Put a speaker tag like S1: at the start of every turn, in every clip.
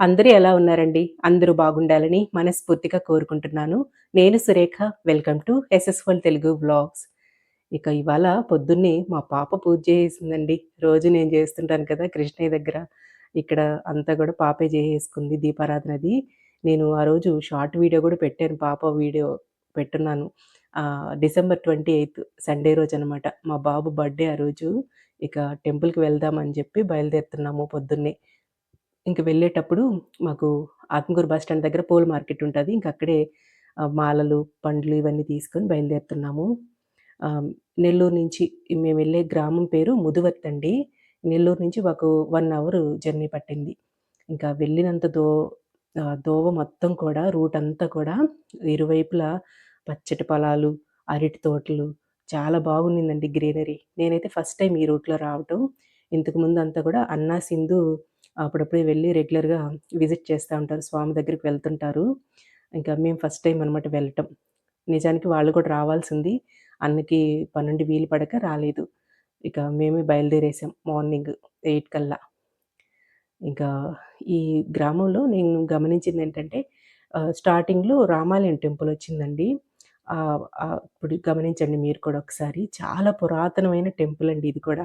S1: అందరూ ఎలా ఉన్నారండి? అందరూ బాగుండాలని మనస్ఫూర్తిగా కోరుకుంటున్నాను. నేను సురేఖ. వెల్కమ్ టు ఎస్ఎస్‌వల్ తెలుగు వ్లాగ్స్. ఇక ఇవాళ పొద్దున్నే మా పాప పూజ చేసేసిందండి. రోజు నేను చేస్తుంటాను కదా! కృష్ణయ్య దగ్గర. ఇక్కడ అంతా కూడా పాపే చేసేసుకుంది దీపారాధనది. నేను ఆ రోజు షార్ట్ వీడియో కూడా పెట్టాను. పాప వీడియో పెట్టున్నాను. డిసెంబర్ ట్వంటీ ఎయిత్ సండే రోజు అనమాట మా బాబు బర్త్‌డే ఆ రోజు. ఇక టెంపుల్‌కి వెళ్దామని చెప్పి బయలుదేరుతున్నాము పొద్దున్నే. ఇంక వెళ్ళేటప్పుడు మాకు ఆత్మకూరు బస్ స్టాండ్ దగ్గర పూల మార్కెట్ ఉంటుంది ఇంక అక్కడే మాలలు, పండ్లు ఇవన్నీ తీసుకొని బయలుదేరుతున్నాము. నెల్లూరు నుంచి మేము వెళ్ళే గ్రామం పేరు ముదువర్తండి. నెల్లూరు నుంచి మాకు వన్ అవర్ జర్నీ పట్టింది. ఇంకా వెళ్ళినంత దో దోవ మొత్తం కూడా రూట్ అంతా కూడా ఇరువైపులా పచ్చటి పొలాలు, అరటి తోటలు చాలా బాగుండిందండి గ్రీనరీ. నేనైతే ఫస్ట్ టైం ఈ రూట్‌లో రావటం. ఇంతకుముందు అంతా కూడా అన్నా, సింధు అప్పుడప్పుడే వెళ్ళి రెగ్యులర్‌గా విజిట్ చేస్తూ ఉంటారు. స్వామి దగ్గరికి వెళ్తుంటారు. ఇంకా మేము ఫస్ట్ టైం అనమాట వెళ్ళటం. నిజానికి వాళ్ళు కూడా రావాల్సింది. అన్నకి పన్నెండు వీలు పడక రాలేదు. ఇక మేమే బయలుదేరేసాం మార్నింగ్ ఎయిట్ కల్లా. ఇంకా ఈ గ్రామంలో నేను గమనించింది ఏంటంటే స్టార్టింగ్‌లో రామాలయం టెంపుల్ వచ్చిందండి. ఇప్పుడు గమనించండి మీరు కూడా ఒకసారి. చాలా పురాతనమైన టెంపుల్ అండి ఇది కూడా.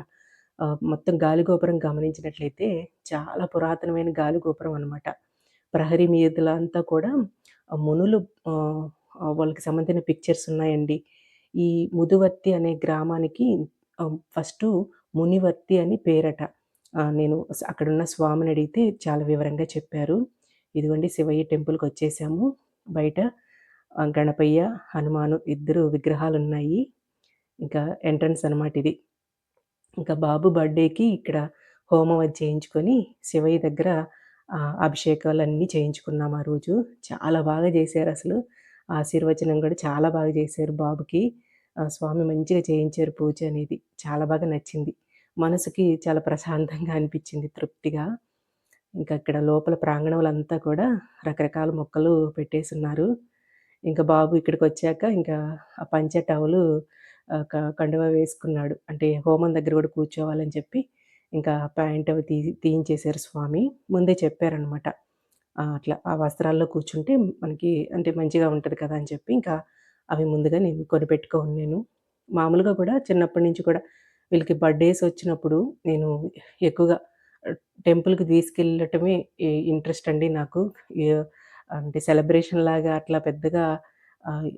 S1: మొత్తం గాలిగోపురం గమనించినట్లయితే చాలా పురాతనమైన గాలిగోపురం అనమాట. ప్రహరీ మీదల అంతా కూడా మునులు వాళ్ళకి సంబంధించిన పిక్చర్స్ ఉన్నాయండి. ఈ ముదువర్తి అనే గ్రామానికి ఫస్ట్ మునివర్తి అని పేరట. నేను అక్కడున్న స్వామిని అడిగితే చాలా వివరంగా చెప్పారు. ఇదిగోండి శివయ్య టెంపుల్కి వచ్చేసాము బయట గణపయ్య, హనుమాను ఇద్దరు విగ్రహాలు ఉన్నాయి ఇంకా ఎంట్రన్స్ అనమాట ఇది. ఇంకా బాబు బర్త్‌డేకి ఇక్కడ హోమం అది చేయించుకొని శివయ్య దగ్గర అభిషేకాలన్నీ చేయించుకున్నాం ఆ రోజు. చాలా బాగా చేశారసలు. ఆశీర్వచనం కూడా చాలా బాగా చేశారు బాబుకి. స్వామి మంచిగా చేయించారు పూజ అనేది. చాలా బాగా నచ్చింది. మనసుకి చాలా ప్రశాంతంగా అనిపించింది తృప్తిగా. ఇంకా ఇక్కడ లోపల ప్రాంగణంలంతా కూడా రకరకాల మొక్కలు పెట్టేసున్నారు. ఇంకా బాబు ఇక్కడికొచ్చాక ఇంకా ఆ పంచ టవలు కండువ వేసుకున్నాడు. అంటే హోమం దగ్గర కూడా కూర్చోవాలని చెప్పి ఇంకా ప్యాంట్ అవి తీ తీయించేశారు స్వామి. ముందే చెప్పారనమాట. అట్లా ఆ వస్త్రాల్లో కూర్చుంటే మనకి అంటే మంచిగా ఉంటుంది కదా! అని చెప్పి ఇంకా అవి ముందుగా నేను కొనిపెట్టుకోను నేను. మామూలుగా కూడా చిన్నప్పటి నుంచి కూడా వీళ్ళకి బర్త్‌డేస్ వచ్చినప్పుడు నేను ఎక్కువగా టెంపుల్‌కి తీసుకెళ్ళటమే ఇంట్రెస్ట్ అండి నాకు. అంటే సెలబ్రేషన్ లాగా అట్లా పెద్దగా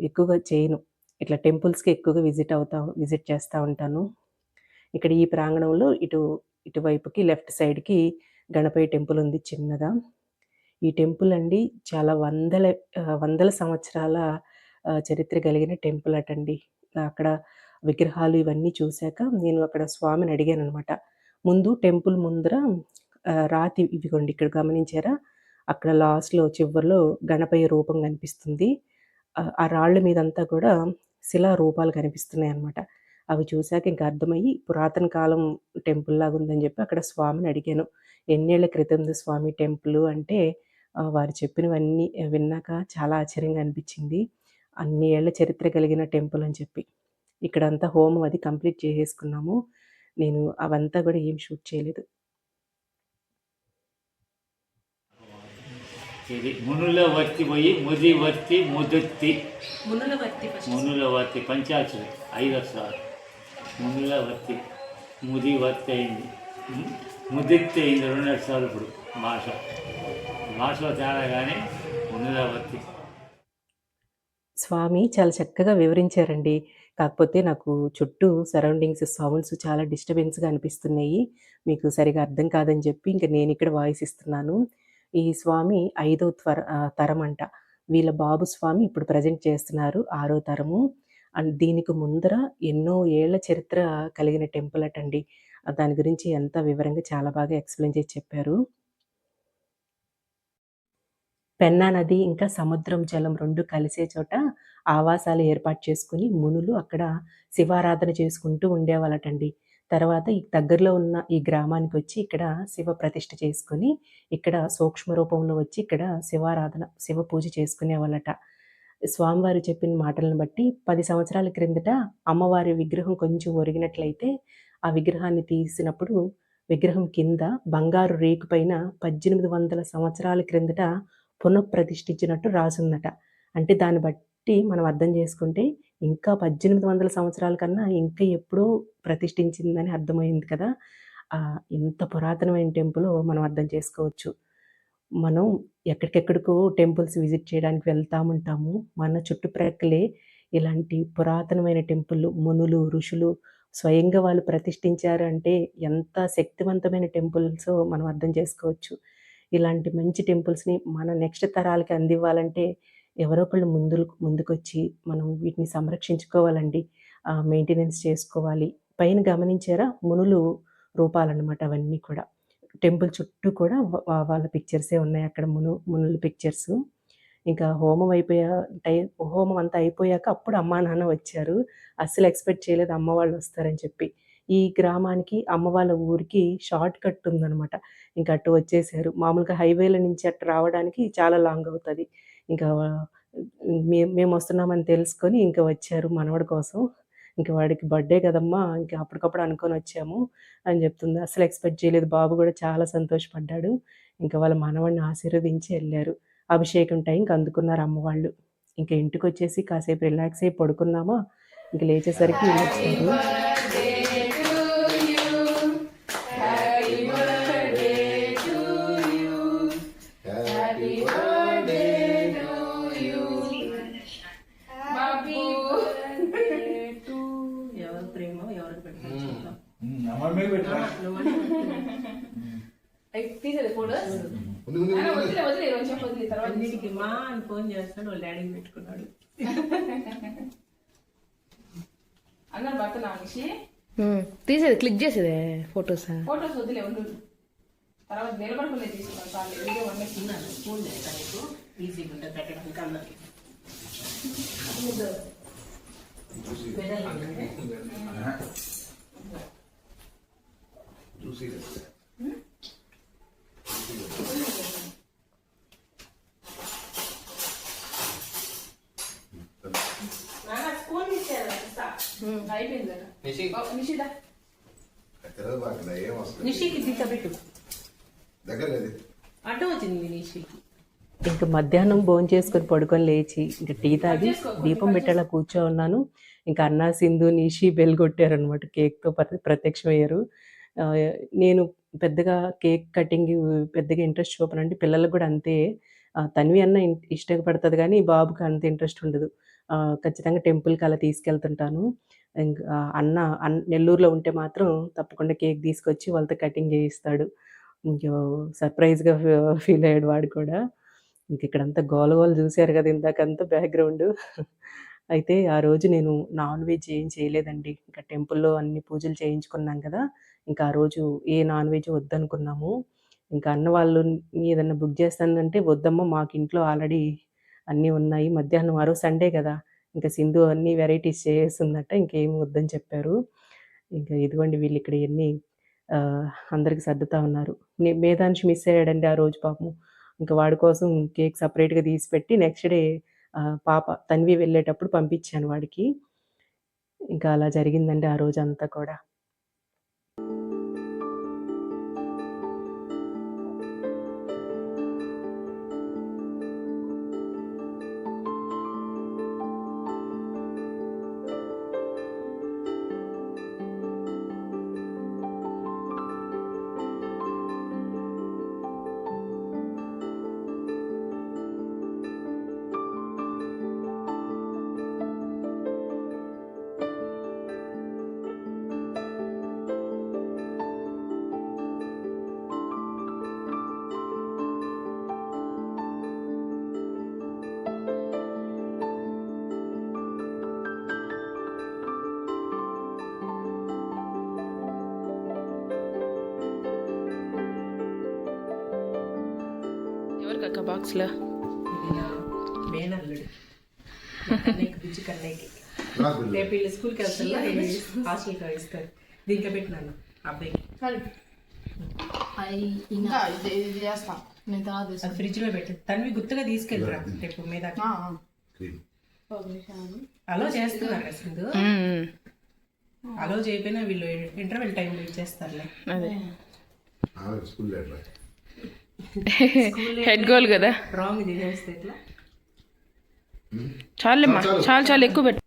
S1: ఎక్కువగా చేయను. ఇట్లా టెంపుల్స్‌కి ఎక్కువగా విజిట్ అవుతా విజిట్ చేస్తూ ఉంటాను. ఇక్కడ ఈ ప్రాంగణంలో ఇటు ఇటువైపుకి లెఫ్ట్ సైడ్‌కి గణపతి టెంపుల్ ఉంది చిన్నగా. ఈ టెంపుల్ అండి చాలా వందల వందల సంవత్సరాల చరిత్ర కలిగిన టెంపుల్ అటండి. అక్కడ విగ్రహాలు ఇవన్నీ చూసాక నేను అక్కడ స్వామిని అడిగాను అనమాట ముందు టెంపుల్ ముందర రాతి ఇవిగోండి ఇక్కడ గమనించారా? అక్కడ లాస్ట్‌లో చివరిలో గణపయ్య రూపం కనిపిస్తుంది. ఆ రాళ్ళ మీదంతా కూడా శిలా రూపాలు కనిపిస్తున్నాయి అనమాట అవి చూసాక ఇంకా అర్థమయ్యి పురాతన కాలం టెంపుల్‌లాగా ఉందని చెప్పి అక్కడ స్వామిని అడిగాను. ఎన్నేళ్ళ క్రితంది స్వామి టెంపుల్ అంటే వారు చెప్పినవన్నీ విన్నాక చాలా ఆశ్చర్యంగా అనిపించింది. అన్ని ఏళ్ళ చరిత్ర కలిగిన టెంపుల్ అని చెప్పి. ఇక్కడంతా హోమం అది కంప్లీట్ చేసేసుకున్నాము. నేను అవంతా కూడా ఏం షూట్ చేయలేదు.
S2: ఇది మునుల వర్తి పోయి ముది వర్తి ముదుత్తి
S1: మునుల వర్తి
S2: మునుల వర్తి పంచాక్షరి ఐదు అక్షరాలు మునుల వర్తి ముది వర్తి అయింది ఉం? ముదిత్తి అయింది రెండు అక్షరాలు ఇప్పుడు భాష భాషలో తేడా కానీ మునుల వర్తి
S1: స్వామి చాలా చక్కగా వివరించారండి. కాకపోతే నాకు చుట్టూ సరౌండింగ్స్ సౌండ్స్ చాలా డిస్టర్బెన్స్‌గా అనిపిస్తున్నాయి. మీకు సరిగ్గా అర్థం కాదని చెప్పి ఇంక నేనిక్కడ వాయిస్ ఇస్తున్నాను. ఈ స్వామి ఐదో త్వర తరం అంట వీళ్ళ బాబు స్వామి ఇప్పుడు ప్రెజెంట్ చేస్తున్నారు. ఆరో తరము. అండ్ దీనికి ముందర ఎన్నో ఏళ్ళ చరిత్ర కలిగిన టెంపుల్ అటండి. దాని గురించి ఎంత వివరంగా చాలా బాగా ఎక్స్‌ప్లెయిన్ చేసి చెప్పారు. పెన్నా నది ఇంకా సముద్రం జలం రెండు కలిసే చోట ఆవాసాలు ఏర్పాటు చేసుకొని మునులు అక్కడ శివారాధన చేసుకుంటూ ఉండేవాళ్ళటండి. తర్వాత ఈ దగ్గరలో ఉన్న ఈ గ్రామానికి వచ్చి ఇక్కడ శివ ప్రతిష్ఠ చేసుకొని, ఇక్కడ సూక్ష్మ రూపంలో వచ్చి ఇక్కడ శివారాధన, శివ పూజ చేసుకునేవాళ్ళట. స్వామివారు చెప్పిన మాటలను బట్టి పది సంవత్సరాల క్రిందట అమ్మవారి విగ్రహం కొంచెం ఒరిగినట్లయితే, ఆ విగ్రహాన్ని తీసినప్పుడు విగ్రహం కింద బంగారు రేకు పైన పద్దెనిమిది వందల సంవత్సరాల క్రిందట పునఃప్రతిష్ఠించినట్టు రాసుందట అంటే దాన్ని బట్టి మనం అర్థం చేసుకుంటే ఇంకా పద్దెనిమిది వందల సంవత్సరాల కన్నా ఇంకా ఎప్పుడో ప్రతిష్ఠించిందని అర్థమైంది కదా! ఇంత పురాతనమైన టెంపుల్ మనం అర్థం చేసుకోవచ్చు. మనం ఎక్కడికెక్కడికో టెంపుల్స్ విజిట్ చేయడానికి వెళ్తా ఉంటాము. మన చుట్టుప్రక్కలే ఇలాంటి పురాతనమైన టెంపుల్ మునులు ఋషులు స్వయంగా వాళ్ళు ప్రతిష్ఠించారు అంటే ఎంత శక్తివంతమైన టెంపుల్స్ మనం అర్థం చేసుకోవచ్చు. ఇలాంటి మంచి టెంపుల్స్ని మన నెక్స్ట్ తరాలకి అందివ్వాలంటే ఎవరో ఒకళ్ళు ముందు ముందుకొచ్చి మనం వీటిని సంరక్షించుకోవాలండి. మెయింటెనెన్స్ చేసుకోవాలి. పైన గమనించారా? మునులు రూపాలన్నమాట అవన్నీ కూడా. టెంపుల్ చుట్టూ కూడా వాళ్ళ పిక్చర్సే ఉన్నాయి అక్కడ మును మునుల పిక్చర్స్ ఇంకా హోమం అయిపోయా టై హోమం అంతా అయిపోయాక అప్పుడు అమ్మా నాన్న వచ్చారు. అస్సలు ఎక్స్పెక్ట్ చేయలేదు అమ్మ వాళ్ళు వస్తారని చెప్పి. ఈ గ్రామానికి అమ్మ వాళ్ళ ఊరికి షార్ట్ కట్ ఉందన్నమాట. ఇంకా అటు వచ్చేసారు. మామూలుగా హైవేల నుంచి అటు రావడానికి చాలా లాంగ్ అవుతుంది. ఇంకా మేము మేము వస్తున్నామని తెలుసుకొని ఇంకా వచ్చారు మనవడి కోసం. ఇంకా వాడికి బర్త్డే కదమ్మా ఇంకా అప్పటికప్పుడు అనుకొని వచ్చాము అని చెప్తుంది. అసలు ఎక్స్పెక్ట్ చేయలేదు. బాబు కూడా చాలా సంతోషపడ్డాడు. ఇంకా వాళ్ళ మనవడిని ఆశీర్వదించి వెళ్ళారు. అభిషేకం టైంకి అందుకున్నారు అమ్మవాళ్ళు. ఇంకా ఇంటికి వచ్చేసి కాసేపు రిలాక్స్ అయ్యి పడుకున్నామా? ఇంక లేచేసరికి వచ్చారు
S3: తీసేది ఫోటోస్. వదిలే వదిలే రోజు చెప్పొద్దు తర్వాత
S1: అన్నిటికి మా అని ఫోన్ చేస్తాడు వాళ్ళ డాడీని పెట్టుకున్నాడు
S3: అన్నారు భర్త నా మనిషి
S4: తీసేది క్లిక్ చేసేదే ఫొటోస్
S3: ఫోటోస్ వదిలే ఉండు తర్వాత నిలబడుకునే తీసుకున్నాను వీడియో వన్
S1: ఫోన్ చేస్తాను నీకు ఈజీగా ఉంటుంది పెట్టడానికి అందరికి
S5: ఆహా. చూసి
S1: ఫోన్ ఇచ్చారు
S3: నిషిదా
S1: నిషికి అడ్డం వచ్చింది నిషికి. ఇంకా మధ్యాహ్నం భోజనం చేసుకొని పడుకొని లేచి ఇంకా టీ తాగి దీపం పెట్టేలా కూర్చో ఉన్నాను. ఇంకా అన్నా సింధు నిషి బెల్ కొట్టారనమాట కేక్తో ప్రత్యక్షమయ్యారు. ఆ, నేను పెద్దగా కేక్ కటింగ్ పెద్దగా ఇంట్రెస్ట్ చూపనండి. పిల్లలకు కూడా అంతే. ఆ, తన్వి అన్న ఇన్- ఇష్టపడుతుంది కానీ బాబుకి అంత ఇంట్రెస్ట్ ఉండదు. ఖచ్చితంగా టెంపుల్కి అలా తీసుకెళ్తుంటాను. ఇంకా అన్న అన్ నెల్లూరులో ఉంటే మాత్రం తప్పకుండా కేక్ తీసుకొచ్చి వాళ్ళతో కటింగ్ చేయిస్తాడు. ఇంకా సర్ప్రైజ్గా ఫీల్ అయ్యాడు వాడు కూడా. ఇంక ఇక్కడంతా గోల గోల చూశారు కదా ఇందాకంతా బ్యాక్గ్రౌండ్. అయితే ఆ రోజు నేను నాన్ వెజ్ ఏం చేయలేదండి. ఇంకా టెంపుల్లో అన్ని పూజలు చేయించుకున్నాం కదా. ఇంకా ఆ రోజు ఏ నాన్ వెజ్ వద్దనుకున్నాము. ఇంకా అన్న వాళ్ళు ఏదన్నా బుక్ చేస్తానంటే వద్దమ్మా మాకు ఇంట్లో ఆల్రెడీ అన్నీ ఉన్నాయి. మధ్యాహ్నం ఆ రోజు సండే కదా! ఇంకా సింధు అన్ని వెరైటీస్ చేస్తుందట ఇంకేం వద్దని చెప్పారు. ఇంకా ఇదిగోండి వీళ్ళు ఇక్కడ ఎన్ని అందరికి సర్దుతా ఉన్నారు. నే- మిస్ అయ్యాడండి ఆ రోజు పాపం ఇంకా వాడి కోసం కేక్ సపరేట్గా తీసి పెట్టి నెక్స్ట్ డే పాప తన్వి వెళ్ళేటప్పుడు పంపించాను వాడికి. ఇంకా అలా జరిగిందండి ఆ రోజు అంతా కూడా.
S4: ఎవరికి అక్క బాక్స్లో.
S1: రేపు వీళ్ళు స్కూల్కి వెళ్తారు హాస్టల్కి ఇస్తారు దీంట్లో పెట్టినాను అబ్బాయికి.
S3: ఇంకా ఇది చేస్తా. నేను తర్వాత
S1: అది ఫ్రిడ్జ్లో పెట్టి. తనవి గుర్తుగా తీసుకెళ్ళరా రేపు మీద
S5: క్రీమ్.
S1: అలో చేస్తున్నారు కదా సింధు? అలో చేయకపోయినా వీళ్ళు ఇంటర్వెల్ టైంలో ఇచ్చేస్తారులే.
S4: అదే.
S5: స్కూల్
S4: హెడ్ గోల్ కదా.
S1: రాంగ్ తినేస్తే ఎట్లా?
S4: చాలేమ్మా
S5: చాలు.
S4: చాలు. చాలు ఎక్కువ పెట్టు.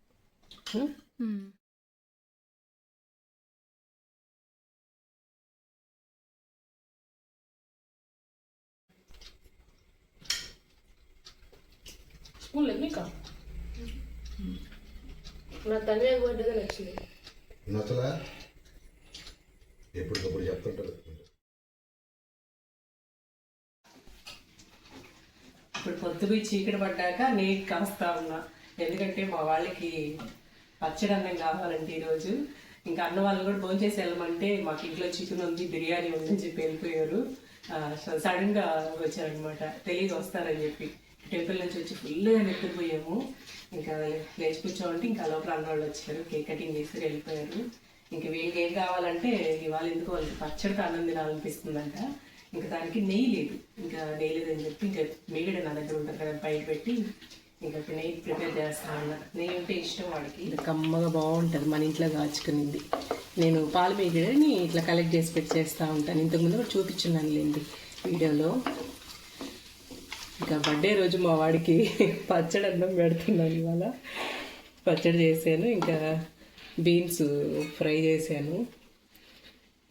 S3: స్కూల్
S4: నా
S5: నచ్చలా? ఎప్పటికప్పుడు చెప్తుంటారు
S1: ఇప్పుడు పొద్దుపోయి చీకటి పడ్డాక నేను కాస్తా ఉన్నా. ఎందుకంటే మా వాళ్ళకి పచ్చడి అన్నం కావాలంటే ఈరోజు. ఇంకా అన్న వాళ్ళు కూడా భోజనం చేసి వెళ్ళమంటే మాకు ఇంట్లో చికెన్ ఉంది బిర్యానీ ఉందని చెప్పి వెళ్ళిపోయారు. సడన్గా వచ్చారనమాట తెలియదు వస్తారని చెప్పి. టెంపుల్ నుంచి వచ్చి ఫుల్గా నిద్రపోయాము. ఇంకా లేచి కూర్చోమంటే ఇంకా లోపల అన్నవాళ్ళు వచ్చారు కేక్ కటింగ్ చేసి వెళ్ళిపోయారు. ఇంకా వీళ్ళకి ఏం కావాలంటే ఇవాళ ఎందుకు వాళ్ళకి పచ్చడితో అన్నం తినాలనిపిస్తుందంట. ఇంకా దానికి నెయ్యి లేదు. ఇంకా నెయ్యి లేదని చెప్పి ఇంకా మీగడ నా దగ్గర ఉంటుంది కదా బయట పెట్టి ఇంకా నెయ్యి ప్రిపేర్ చేస్తా ఉన్నా నెయ్యి ఉంటే ఇష్టం వాడికి. కమ్మగా బాగుంటుంది మన ఇంట్లో కాచుకునింది. నేను పాలు మీగడని ఇట్లా కలెక్ట్ చేసి పెట్టి చేస్తూ ఉంటాను. ఇంతకుముందు కూడా చూపించున్నాను లేండి వీడియోలో. ఇంకా బర్త్డే రోజు మా వాడికి పచ్చడి అన్నం పెడుతున్నాను ఇవాళ. పచ్చడి చేశాను ఇంకా బీన్స్ ఫ్రై చేశాను.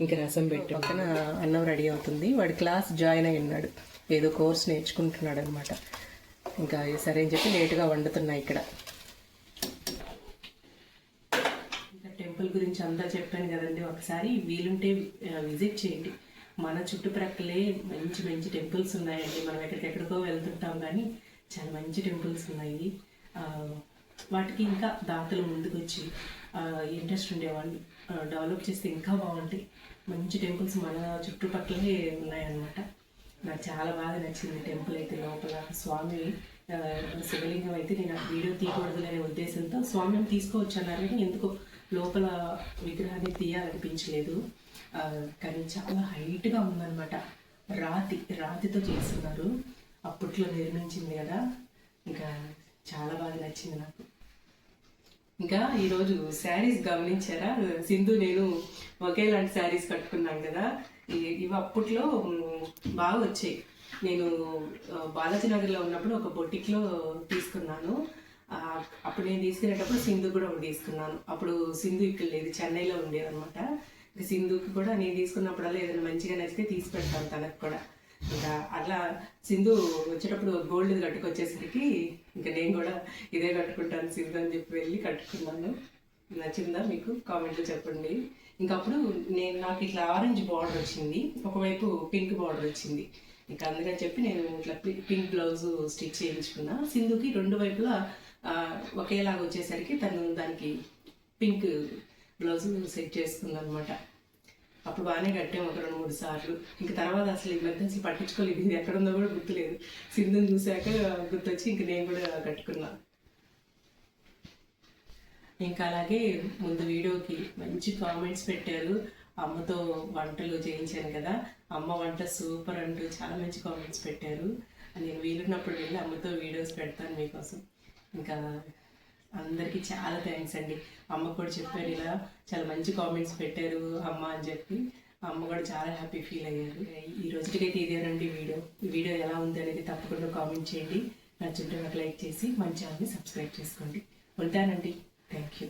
S1: ఇంకా రసం పెట్టి. పక్కన అన్నం రెడీ అవుతుంది. వాడు క్లాస్ జాయిన్ అయి ఉన్నాడు. ఏదో కోర్స్ నేర్చుకుంటున్నాడు అనమాట ఇంకా సరే అని చెప్పి లేటుగా వండుతున్నాయి ఇక్కడ. ఇంకా టెంపుల్ గురించి అంతా చెప్పాను కదండి. ఒకసారి వీలుంటే విజిట్ చేయండి. మన చుట్టుప్రక్కలే మంచి మంచి టెంపుల్స్ ఉన్నాయండి. మనం ఎక్కడికెక్కడికో వెళ్తుంటాం కానీ చాలా మంచి టెంపుల్స్ ఉన్నాయి. వాటికి ఇంకా దాతలు ముందుకు వచ్చి ఇంట్రెస్ట్ ఉండేవాళ్ళు. డెవలప్ చేస్తే ఇంకా బాగుంటాయి. మంచి టెంపుల్స్ మన చుట్టుపక్కలే ఉన్నాయన్నమాట. నాకు చాలా బాగా నచ్చింది టెంపుల్ అయితే లోపల. స్వామి శివలింగం అయితే నేను ఆ వీడియో తీయకూడదు అనే ఉద్దేశంతో స్వామిని తీసుకోవచ్చు అన్నారు కానీ ఎందుకో లోపల విగ్రహాన్ని తీయాలనిపించలేదు. కానీ చాలా హైట్గా ఉందన్నమాట. రాతి రాతితో చేస్తున్నారు. అప్పట్లో నిర్మించింది కదా. ఇంకా చాలా బాగా నచ్చింది నాకు. ఇంకా ఈరోజు శారీస్ గమనించారా? సింధు నేను ఒకేలాంటి శారీస్ కట్టుకున్నాం కదా. ఇవి అప్పట్లో బాగా వచ్చాయి. నేను బాలాజీనగర్లో ఉన్నప్పుడు ఒక బొటిక్లో తీసుకున్నాను. అప్పుడు నేను తీసుకునేటప్పుడు సింధు కూడా ఒకటి తీసుకున్నాను. అప్పుడు సింధు ఇక్కడ లేదు చెన్నైలో ఉండేది అనమాట సింధుకి కూడా నేను తీసుకున్నప్పుడల్లా ఏదైనా మంచిగా నచ్చితే తీసి పెడతాను తనకు కూడా. ఇంకా అట్లా సింధు వచ్చేటప్పుడు గోల్డ్ కట్టుకొచ్చేసరికి ఇంకా నేను కూడా ఇదే కట్టుకుంటాను సింధు అని చెప్పి వెళ్ళి కట్టుకున్నాను. నచ్చిందా మీకు? కామెంట్లో చెప్పండి. ఇంకా అప్పుడు నేను నాకు ఇట్లా ఆరెంజ్ బార్డర్ వచ్చింది. ఒకవైపు పింక్ బార్డర్ వచ్చింది. ఇంకా అందుకని చెప్పి నేను ఇట్లా పింక్ బ్లౌజ్ స్టిచ్ చేయించుకున్నా. సింధుకి రెండు వైపులా ఒకేలాగా వచ్చేసరికి తను దానికి పింక్ బ్లౌజ్ సెట్ చేసుకుందనమాట అనమాట అప్పుడు బాగానే కట్టాము ఒక రెండు మూడు సార్లు. ఇంకా తర్వాత అసలు ఈ మధ్య అసలు పట్టించుకోలేదు. ఇది ఎక్కడ ఉందో కూడా గుర్తులేదు. సింధుని చూశాక గుర్తొచ్చి ఇంక నేను కూడా కట్టుకున్నా. ఇంకా అలాగే ముందు వీడియోకి మంచి కామెంట్స్ పెట్టారు. అమ్మతో వంటలు చేయించాను కదా. అమ్మ వంట సూపర్ అంటూ చాలా మంచి కామెంట్స్ పెట్టారు. నేను వీలున్నప్పుడు వెళ్ళి అమ్మతో వీడియోస్ పెడతాను మీకోసం. ఇంకా అందరికీ చాలా థ్యాంక్స్ అండి. అమ్మ కూడా చెప్పారు ఇలా చాలా మంచి కామెంట్స్ పెట్టారు అమ్మ అని చెప్పి. అమ్మ కూడా చాలా హ్యాపీ ఫీల్ అయ్యారు. ఈ రోజుకైతే ఇదేనండి వీడియో. వీడియో ఎలా ఉంది అనేది తప్పకుండా కామెంట్ చేయండి. నచ్చుంటే నాకు లైక్ చేసి మంచి ఛానల్ని సబ్స్క్రైబ్ చేసుకోండి. ఉంటానండి. Thank you